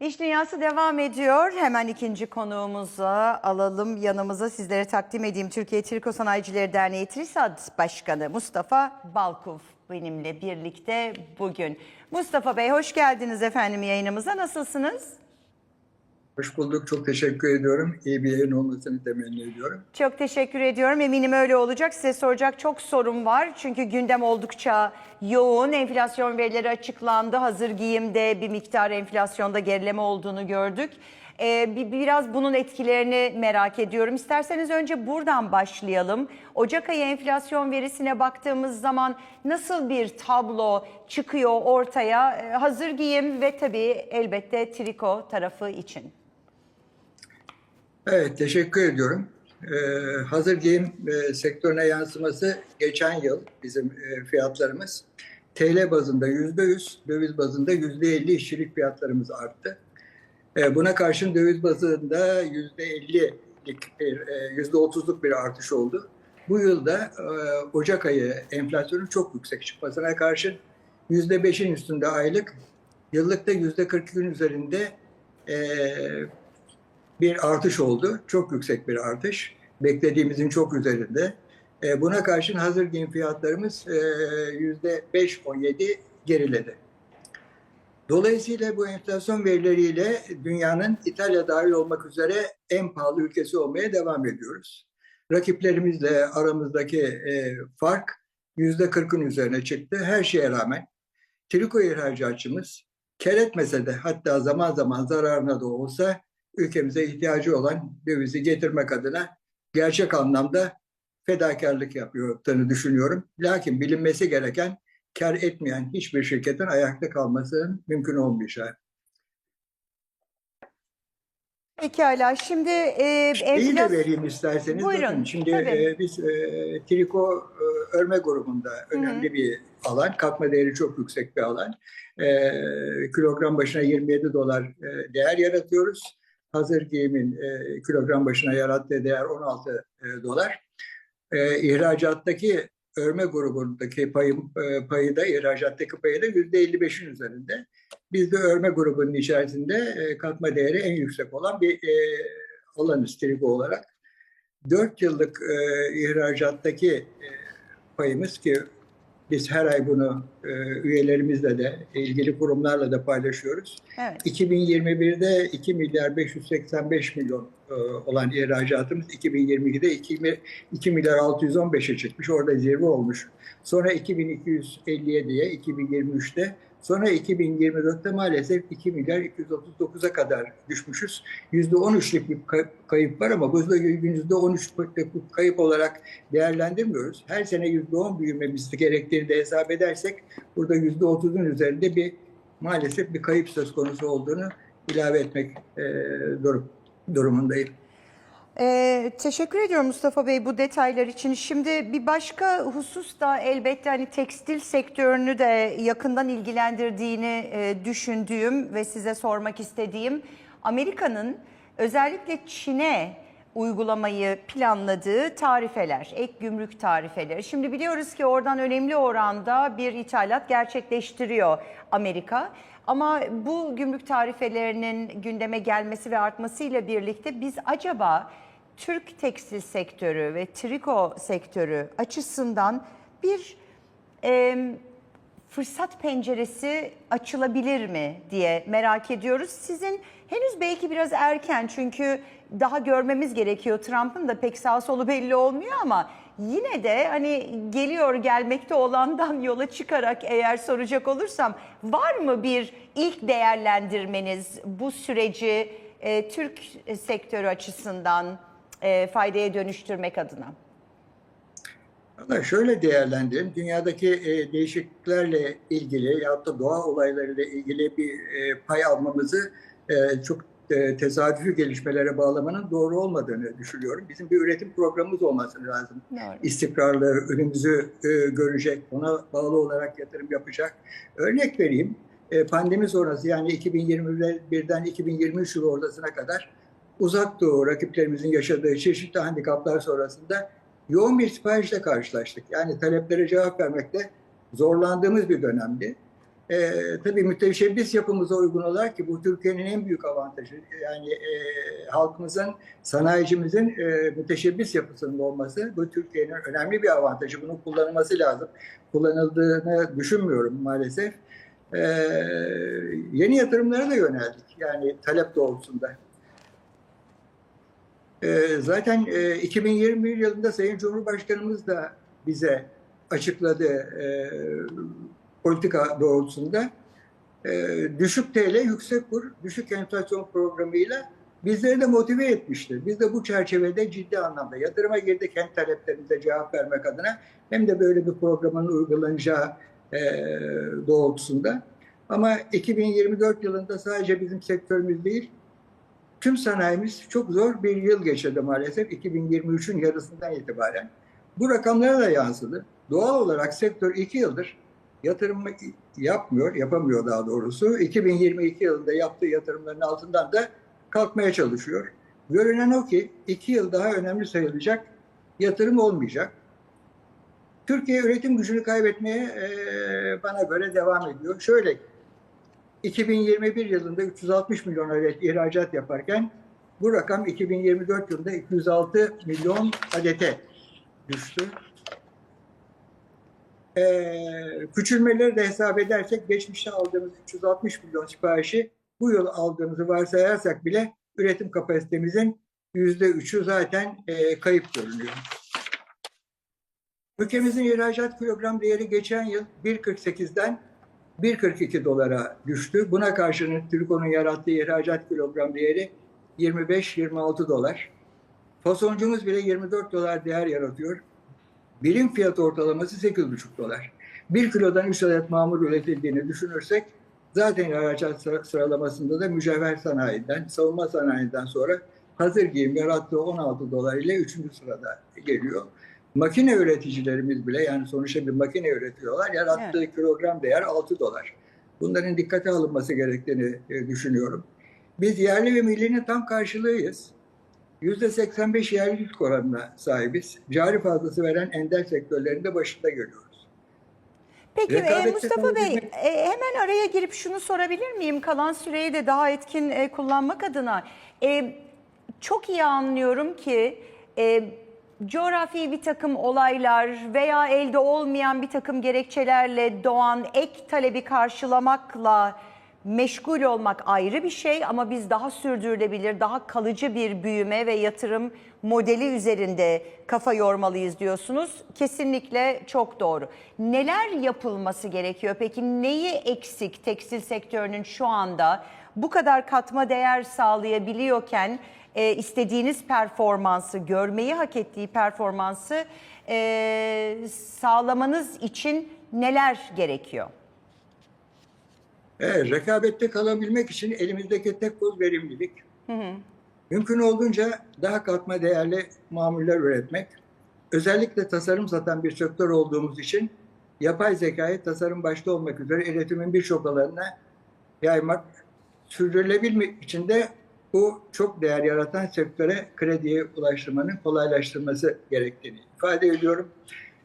İş Dünyası devam ediyor. Hemen ikinci konuğumuza alalım yanımıza sizlere takdim edeyim. Türkiye Triko Sanayicileri Derneği TRİSAD Başkanı Mustafa Balkuf benimle birlikte bugün. Mustafa Bey hoş geldiniz efendim yayınımıza. Nasılsınız? Hoş bulduk. Çok teşekkür ediyorum. İyi bir yayın olmasını temenni ediyorum. Çok teşekkür ediyorum. Eminim öyle olacak. Size soracak çok sorum var. Çünkü gündem oldukça yoğun. Enflasyon verileri açıklandı. Hazır giyimde bir miktar enflasyonda gerileme olduğunu gördük. Ee, bir- biraz bunun etkilerini merak ediyorum. İsterseniz önce buradan başlayalım. Ocak ayı enflasyon verisine baktığımız zaman nasıl bir tablo çıkıyor ortaya? Ee, Hazır giyim ve tabii elbette triko tarafı için. Evet, teşekkür ediyorum. Ee, hazır giyim e, sektörüne yansıması geçen yıl bizim e, fiyatlarımız TL bazında yüzde yüz, döviz bazında yüzde elli işçilik fiyatlarımız arttı. E, buna karşın döviz bazında yüzde ellilik bir, e, yüzde otuzluk bir artış oldu. Bu yılda e, Ocak ayı enflasyonun çok yüksek çıkmasına karşın yüzde beşin üstünde aylık, yıllıkta yüzde kırk üzerinde e, bir artış oldu. Çok yüksek bir artış. Beklediğimizin çok üzerinde. E, buna karşın hazır giyim fiyatlarımız e, yüzde 5-17 geriledi. Dolayısıyla bu enflasyon verileriyle dünyanın İtalya dahil olmak üzere en pahalı ülkesi olmaya devam ediyoruz. Rakiplerimizle aramızdaki e, fark yüzde 40'ın üzerine çıktı. Her şeye rağmen triko ihracatçımız kar etmese de hatta zaman zaman zararına da olsa ülkemize ihtiyacı olan dövizi getirmek adına gerçek anlamda fedakarlık yaptığını düşünüyorum. Lakin bilinmesi gereken kar etmeyen hiçbir şirketin ayakta kalmasının mümkün olmayacağı. Pekala. Şimdi e, de enflas- vereyim isterseniz. Buyurun, Bakın şimdi tabii. e, biz e, triko e, örme grubunda önemli bir alan. Katma değeri çok yüksek bir alan. E, kilogram başına 27 dolar e, değer yaratıyoruz. Hazır giyimin e, kilogram başına yarattığı değer 16 e, dolar. E, ihracattaki örme grubundaki payım, e, payı da ihracattaki payı da %55'in üzerinde. Biz de örme grubunun içerisinde e, katma değeri en yüksek olan bir e, alanız triko olarak. 4 yıllık e, ihracattaki e, payımız ki biz her ay bunu e, üyelerimizle de ilgili kurumlarla da paylaşıyoruz. Evet. 2021'de 2 milyar 585 milyon e, olan ihracatımız 2022'de 2, 2 milyar 615'e çıkmış. Orada zirve olmuş. Sonra 2257'ye 2023'te sonra 2024'te maalesef 2 milyar 239'a kadar düşmüşüz. %13'lük bir kay- kayıp var ama bu %13'lük kayıp olarak değerlendirmiyoruz. Her sene %10 büyümemiz gerektiğini de hesap edersek burada %30'un üzerinde bir maalesef bir kayıp söz konusu olduğunu ilave etmek e, durum, durumundayım. Ee, teşekkür ediyorum Mustafa Bey bu detaylar için. Şimdi bir başka husus da elbette hani tekstil sektörünü de yakından ilgilendirdiğini e, düşündüğüm ve size sormak istediğim Amerika'nın özellikle Çin'e uygulamayı planladığı tarifeler, ek gümrük tarifeleri. Şimdi biliyoruz ki oradan önemli oranda bir ithalat gerçekleştiriyor Amerika. Ama bu gümrük tarifelerinin gündeme gelmesi ve artmasıyla birlikte biz acaba Türk tekstil sektörü ve triko sektörü açısından bir e, fırsat penceresi açılabilir mi diye merak ediyoruz. Sizin henüz belki biraz erken çünkü daha görmemiz gerekiyor. Trump'ın da pek sağ solu belli olmuyor ama yine de hani geliyor gelmekte olandan yola çıkarak eğer soracak olursam var mı bir ilk değerlendirmeniz bu süreci e, Türk sektörü açısından e, faydaya dönüştürmek adına? Valla şöyle değerlendirelim. Dünyadaki e, değişikliklerle ilgili ya da doğa olaylarıyla ilgili bir e, pay almamızı e, çok e, tesadüfi gelişmelere bağlamanın doğru olmadığını düşünüyorum. Bizim bir üretim programımız olması lazım. Doğru. istikrarlı, önümüzü e, görecek, ona bağlı olarak yatırım yapacak. Örnek vereyim, e, pandemi sonrası yani 2021'den 2023 yılı ortasına kadar uzak doğu rakiplerimizin yaşadığı çeşitli handikaplar sonrasında yoğun bir siparişle karşılaştık. Yani taleplere cevap vermekte zorlandığımız bir dönemdi. E, tabii müteşebbis yapımıza uygun olarak ki bu Türkiye'nin en büyük avantajı. Yani e, halkımızın, sanayicimizin e, müteşebbis yapısının olması bu Türkiye'nin önemli bir avantajı. Bunun kullanılması lazım. Kullanıldığını düşünmüyorum maalesef. E, yeni yatırımlara da yöneldik. Yani talep doğrultusunda. E, zaten e, 2021 yılında Sayın Cumhurbaşkanımız da bize açıkladı e, politika doğrultusunda e, düşük TL, yüksek kur, düşük enflasyon programıyla bizleri de motive etmiştir. Biz de bu çerçevede ciddi anlamda yatırıma girdik hem taleplerimize cevap vermek adına hem de böyle bir programın uygulanacağı e, doğrultusunda. Ama 2024 yılında sadece bizim sektörümüz değil, tüm sanayimiz çok zor bir yıl geçirdi maalesef 2023'ün yarısından itibaren. Bu rakamlara da yansıdı. Doğal olarak sektör iki yıldır yatırım yapmıyor, yapamıyor daha doğrusu. 2022 yılında yaptığı yatırımların altından da kalkmaya çalışıyor. Görünen o ki iki yıl daha önemli sayılacak yatırım olmayacak. Türkiye üretim gücünü kaybetmeye e, bana göre devam ediyor. Şöyle 2021 yılında 360 milyon adet ihracat yaparken bu rakam 2024 yılında 206 milyon adete düştü. Ee, küçülmeleri de hesap edersek geçmişte aldığımız 360 milyon siparişi bu yıl aldığımızı varsayarsak bile üretim kapasitemizin %3'ü zaten e, kayıp görünüyor. Ülkemizin ihracat kilogram değeri geçen yıl 1.48'den 1.42 dolara düştü. Buna karşılık Türko'nun yarattığı ihracat kilogram değeri 25-26 dolar. Fasoncumuz bile 24 dolar değer yaratıyor. Birim fiyat ortalaması 8,5 dolar. 1 kilodan 3 adet mamur üretildiğini düşünürsek zaten ihracat sıralamasında da mücevher sanayiden, savunma sanayinden sonra hazır giyim yarattığı 16 dolar ile 3. sırada geliyor. Makine üreticilerimiz bile yani sonuçta bir makine üretiyorlar. Yarattığı evet. kilogram değer 6 dolar. Bunların dikkate alınması gerektiğini e, düşünüyorum. Biz yerli ve millinin tam karşılığıyız. %85 yerlilik oranına sahibiz. Cari fazlası veren ender sektörlerin de başında görüyoruz. Peki e, Mustafa Bey e, hemen araya girip şunu sorabilir miyim? Kalan süreyi de daha etkin e, kullanmak adına. E, çok iyi anlıyorum ki e, coğrafi bir takım olaylar veya elde olmayan bir takım gerekçelerle doğan ek talebi karşılamakla meşgul olmak ayrı bir şey ama biz daha sürdürülebilir, daha kalıcı bir büyüme ve yatırım modeli üzerinde kafa yormalıyız diyorsunuz. Kesinlikle çok doğru. Neler yapılması gerekiyor peki? Neyi eksik tekstil sektörünün şu anda bu kadar katma değer sağlayabiliyorken e, istediğiniz performansı, görmeyi hak ettiği performansı e, sağlamanız için neler gerekiyor? Evet, rekabette kalabilmek için elimizdeki tek kol verimlilik. Hı hı. Mümkün olduğunca daha katma değerli mamuller üretmek. Özellikle tasarım satan bir sektör olduğumuz için yapay zekayı tasarım başta olmak üzere üretimin birçok alanına yaymak, sürdürülebilmek için de bu çok değer yaratan sektöre krediye ulaştırmanın kolaylaştırması gerektiğini ifade ediyorum.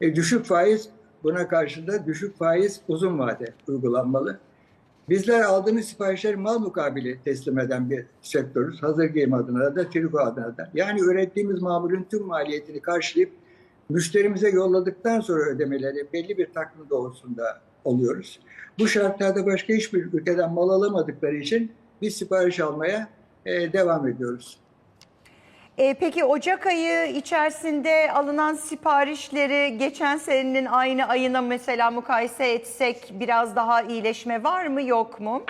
E, düşük faiz buna karşı da düşük faiz uzun vade uygulanmalı. Bizler aldığımız siparişleri mal mukabili teslim eden bir sektörüz. Hazır giyim adına da, triko adına da. Yani ürettiğimiz mamulün tüm maliyetini karşılayıp müşterimize yolladıktan sonra ödemeleri belli bir takvim doğrultusunda oluyoruz. Bu şartlarda başka hiçbir ülkeden mal alamadıkları için biz sipariş almaya e, devam ediyoruz. E, peki Ocak ayı içerisinde alınan siparişleri geçen senenin aynı ayına mesela mukayese etsek biraz daha iyileşme var mı yok mu?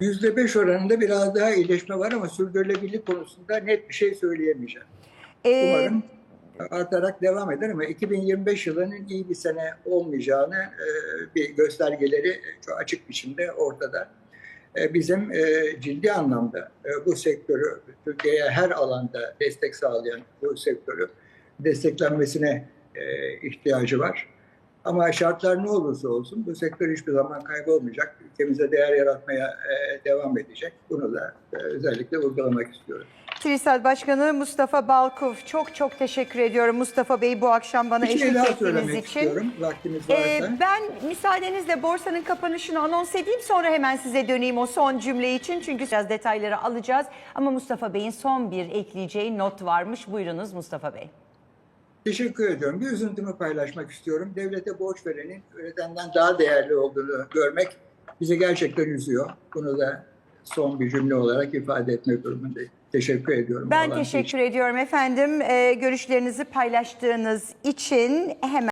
%5 oranında biraz daha iyileşme var ama sürdürülebilirlik konusunda net bir şey söyleyemeyeceğim. Ee, Umarım artarak devam eder ama 2025 yılının iyi bir sene olmayacağını e, bir göstergeleri çok açık biçimde ortada. E, bizim e, ciddi anlamda e, bu sektörü Türkiye'ye her alanda destek sağlayan bu sektörü desteklenmesine ihtiyacı var. Ama şartlar ne olursa olsun bu sektör hiçbir zaman kaybolmayacak. Ülkemize değer yaratmaya e, devam edecek. Bunu da e, özellikle vurgulamak istiyorum. TÜRİSAD Başkanı Mustafa Balkuf çok çok teşekkür ediyorum Mustafa Bey bu akşam bana Bir şey eşlik ettiğiniz için. istiyorum vaktimiz Ee, ben müsaadenizle borsanın kapanışını anons edeyim sonra hemen size döneyim o son cümle için. Çünkü biraz detayları alacağız. Ama Mustafa Bey'in son bir ekleyeceği not varmış. Buyurunuz Mustafa Bey. Teşekkür ediyorum. Bir üzüntümü paylaşmak istiyorum. Devlete borç verenin üretenden daha değerli olduğunu görmek bizi gerçekten üzüyor. Bunu da son bir cümle olarak ifade etmek durumundayım. Teşekkür ediyorum. Ben bağlantı için. teşekkür ediyorum efendim. Ee, görüşlerinizi paylaştığınız için hemen